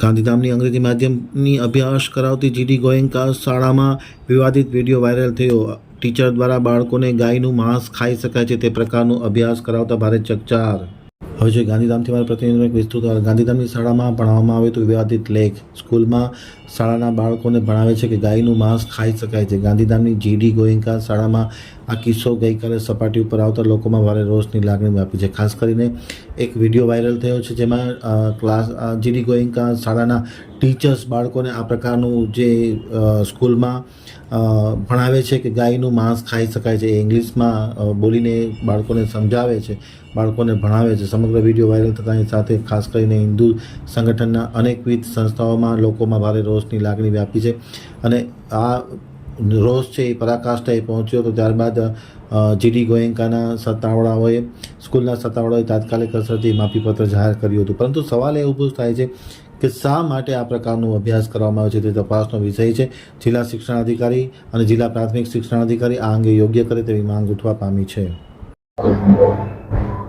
ગાંધીધામની અંગ્રેજી માધ્યમની અભ્યાસ કરાવતી જીડી ગોયંકા શાળામાં વિવાદિત વીડિયો વાયરલ થયો. ટીચર દ્વારા બાળકોને ગાયનું માંસ ખાઈ શકાય છે તે પ્રકારનો અભ્યાસ કરાવતા ભારે ચકચાર હવે જો ગાંધીધામથી મારા પ્રતિનિધિનો વિસ્તૃત ગાંધીધામની શાળામાં ભણાવવામાં આવે તો વિવાદિત લેખ. સ્કૂલમાં શાળાના બાળકોને ભણાવે છે કે ગાયનું માંસ ખાઈ શકાય છે. ગાંધીધામની જીડી ગોયંકા શાળામાં આ કિસ્સો ગઈકાલે સપાટી ઉપર આવતા લોકોમાં ભારે રોષની લાગણી વ્યાપી છે. ખાસ કરીને એક વીડિયો વાયરલ થયો છે જેમાં ક્લાસ જીડી ગોયંકા શાળાના ટીચર્સ બાળકોને આ પ્રકારનું જે સ્કૂલમાં ભણાવે છે કે ગાયનું માંસ ખાઈ શકાય છે. એ ઇંગ્લિશમાં બોલીને બાળકોને સમજાવે છે, બાળકોને ભણાવે છે. સમગ્ર વીડિયો વાયરલ થતાની સાથે ખાસ કરીને હિન્દુ સંગઠનના અનેકવિધ સંસ્થાઓમાં લોકોમાં ભારે રોષની લાગણી વ્યાપી છે અને આ રોષ છે એ પરાકાષ્ઠાએ પહોંચ્યો તો ત્યારબાદ જીડી ગોયંકાના સત્તાવાળાઓએ, સ્કૂલના સત્તાવાળાઓએ તાત્કાલિક અસરથી માફીપત્ર જાહેર કર્યું હતું. પરંતુ સવાલ એ ઊભો થાય છે કે શા માટે આ પ્રકારનો અભ્યાસ કરવામાં આવે છે? તે તપાસનો વિષય છે. જિલ્લા શિક્ષણાધિકારી અને જિલ્લા પ્રાથમિક શિક્ષણાધિકારી આ અંગે યોગ્ય કરે તેવી માંગ ઉઠવા પામી છે.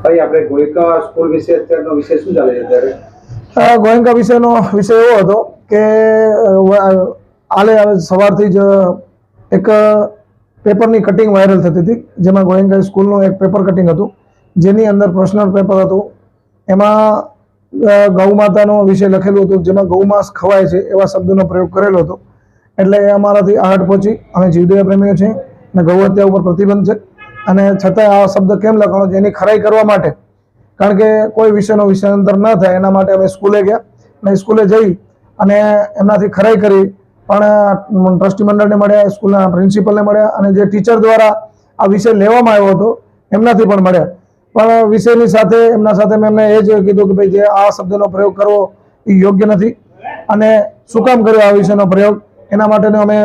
ભાઈ, આપણે ગોયકા સ્કૂલ વિશે અત્યારનો વિષય શું ચાલે છે અત્યારે? ગોયંકા વિષયનો વિષય એવો હતો કે આલે સવારથી જ એક પેપરની કટિંગ વાયરલ થતી હતી, જેમાં ગોયંકા સ્કૂલનું એક પેપર કટિંગ હતું, જેની અંદર પર્સનલ પેપર હતું. એમાં ગૌ માતાનો વિષય લખેલું હતું, જેમાં ગૌમાંસ ખવાય છે એવા શબ્દનો પ્રયોગ કરેલો હતો. એટલે અમારાથી આહટ પહોંચી, અમે જીવદયા પ્રેમીઓ છીએ, અને ગૌ હત્યા ઉપર પ્રતિબંધ છે. અને છતાંય આ શબ્દ કેમ લખાણો છે? એની ખરાઈ કરવા માટે. કારણ કે કોઈ વિષયનો વિષયાંતર ન થાય, એના માટે અમે સ્કૂલે ગયા. અને સ્કૂલે જઈ અને એમનાથી ખરાઈ કરી. પણ ટ્રસ્ટી મંડળને મળ્યા સ્કૂલના પ્રિન્સિપલને મળ્યા અને જે ટીચર દ્વારા આ વિષય લેવામાં આવ્યો હતો, એમનાથી પણ મળ્યા. પણ વિષયની સાથે, એમના સાથે મેં એમને એ જ કીધું કે ભાઈ, જે આ શબ્દનો પ્રયોગ કરવો એ યોગ્ય નથી. અને શું કામ કર્યો આ વિષયનો પ્રયોગ? એના માટેનો અમે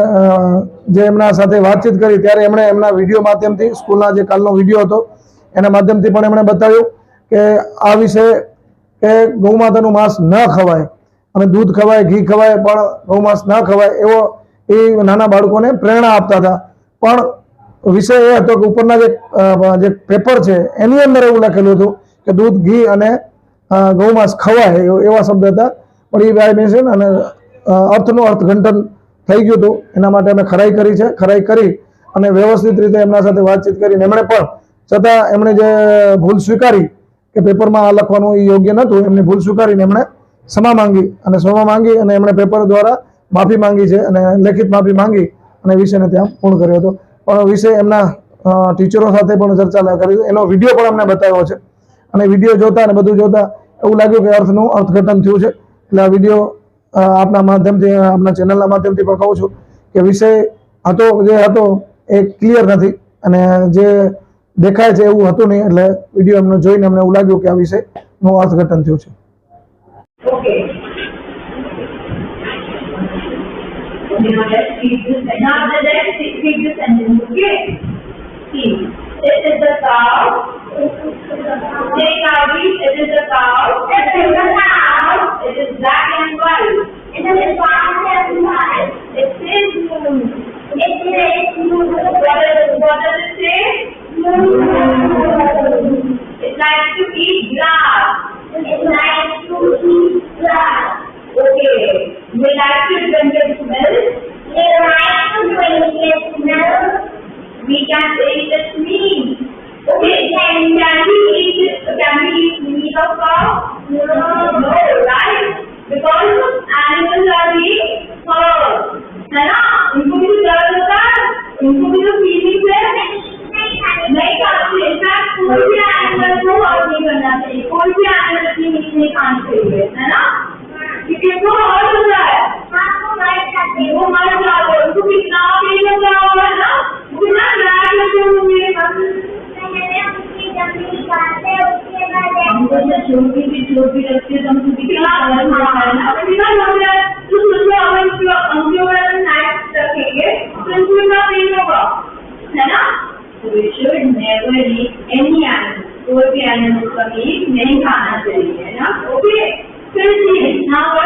જે એમના સાથે વાતચીત કરી, ત્યારે એમણે એમના વીડિયો માધ્યમથી, સ્કૂલના જે કાલનો વીડિયો હતો, એના માધ્યમથી પણ એમણે બતાવ્યું કે આ વિશે કે ગૌમાતાનું માંસ ન ખવાય, અને દૂધ ખવાય, ઘી ખવાય, પણ ગૌમાંસ ન ખવાય, એવો એ નાના બાળકોને પ્રેરણા આપતા હતા. પણ વિષય એ હતો કે ઉપરના જે પેપર છે, એની અંદર એવું લખેલું હતું કે દૂધ, ઘી અને ગૌમાંસ ખવાય, એવ- શબ્દ હતા. પણ એ ભાઈ બેસે અને અર્થનું અર્થઘંટન થઈ ગયું હતું. એના માટે અમે ખરાઈ કરી છે. ખરાઈ કરી અને વ્યવસ્થિત રીતે એમના સાથે વાતચીત કરીને એમણે પણ છતાં એમણે જે ભૂલ સ્વીકારી કે પેપરમાં આ લખવાનું એ યોગ્ય નહોતું, એમની ભૂલ સ્વીકારીને એમણે ક્ષમા માંગી અને ક્ષમા માંગી અને એમણે પેપર દ્વારા માફી માંગી છે અને લેખિત માફી માંગી અને વિષયને ત્યાં પૂર્ણ કર્યો હતો. પણ વિષય એમના ટીચરો સાથે પણ ચર્ચા કરી. એનો વીડિયો પણ અમને બતાવ્યો છે. અને વીડિયો જોતા અને બધું જોતા એવું લાગ્યું કે અર્થનું અર્થઘટન થયું છે. એટલે આ વીડિયો આપના માધ્યમથી આપના ચેનલના માધ્યમથી પણ કહું છું કે વિષય હતો જે હતો એ ક્લિયર નથી અને જે દેખાય છે એવું હતું નહીં એટલે વીડિયો એમને જોઈને અમને એવું લાગ્યું કે આ વિષયનું અર્થઘટન થયું છે Okay. Now let's read this, now let's read this sentence, okay? See, this is the cow. Say Kavi, it is the We like to drink its milk. We like to drink its milk. We can eat its meat. Okay, can, can we eat it, can we eat meat of cow? No. No, right? Because animals are the herbs. है ना इनको भी तो दर्द होता है इनको भी तो फीलिंग्स है नहीं खाते इनफैक्ट कोई भी एनिमल को हर्ट नहीं करना चाहिए कोई भी एनिमल अपनी मीट नहीं खानी चाहिए है ना close will be close will appear some to be कारण अपन बिना नंबर तो सुनो अपन जो अंकियों का नाइट रखेंगे तो इनमें का पेन होगा है ना we should never eat any animal कोई भी एनिमल का मीट नहीं खाना चाहिए है ना ओके फिर सी नाउ